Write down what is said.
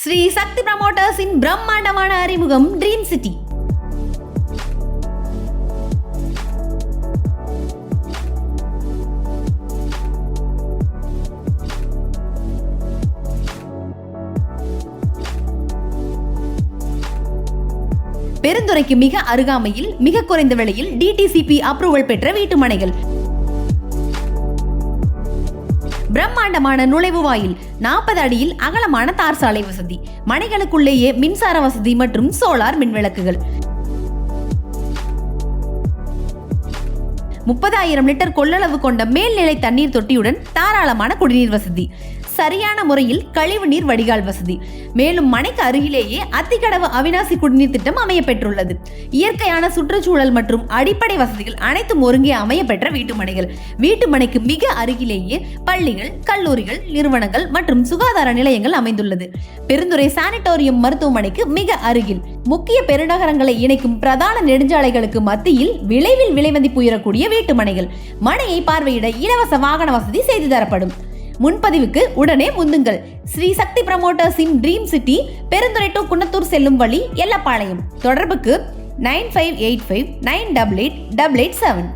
ஸ்ரீ சக்தி ப்ரமோட்டர்ஸின் பிரம்மாண்டமான அறிமுகம் dream city பெருந்துறைக்கு மிக அருகாமையில் மிக குறைந்த விலையில் டிடிசிபி அப்ரூவல் பெற்ற வீட்டு மனைகள் பிரம்மாண்டமான நுழைவு வாயில் நாற்பது அடியில் அகலமான தார் சாலை வசதி. மனைகளுக்குள்ளேயே மின்சார வசதி மற்றும் சோலார் மின்விளக்குகள். முப்பதாயிரம் லிட்டர் கொள்ளளவு கொண்ட மேல்நிலை தண்ணீர் தொட்டியுடன் தாராளமான குடிநீர் வசதி. சரியான முறையில் கழிவு நீர் வடிகால் வசதி. மேலும் மனைக்கு அருகிலேயே அத்திக்கடவு அவினாசி குடிநீர் திட்டம் அமைய பெற்றுள்ளது இயற்கையான சுற்றுச்சூழல் மற்றும் அடிப்படை வசதிகள் அனைத்தும் ஒருங்கே அமைய பெற்ற வீட்டுமனைகள் வீட்டுமனைக்கு மிக அருகிலேயே பள்ளிகள் கல்லூரிகள் நிறுவனங்கள் மற்றும் சுகாதார நிலையங்கள் அமைந்துள்ளது. பெருந்துறை சானிட்டோரியம் மருத்துவமனைக்கு மிக அருகில். முக்கிய பெருநகரங்களை இணைக்கும் பிரதான நெடுஞ்சாலைகளுக்கு மத்தியில் விளைவில் விலைமதிப்பு உயரக்கூடிய வீட்டு மனைகள் மனையை பார்வையிட இலவச வாகன வசதி செய்து தரப்படும். முன்பதிவுக்கு உடனே முந்துங்கள். Shri Sakthi ப்ரமோட்டர்ஸின் dream city Perundurai to Kunnathur செல்லும் வழி எல்லப்பாளையம். தொடர்புக்கு nine five eight five nine double eight double eight seven.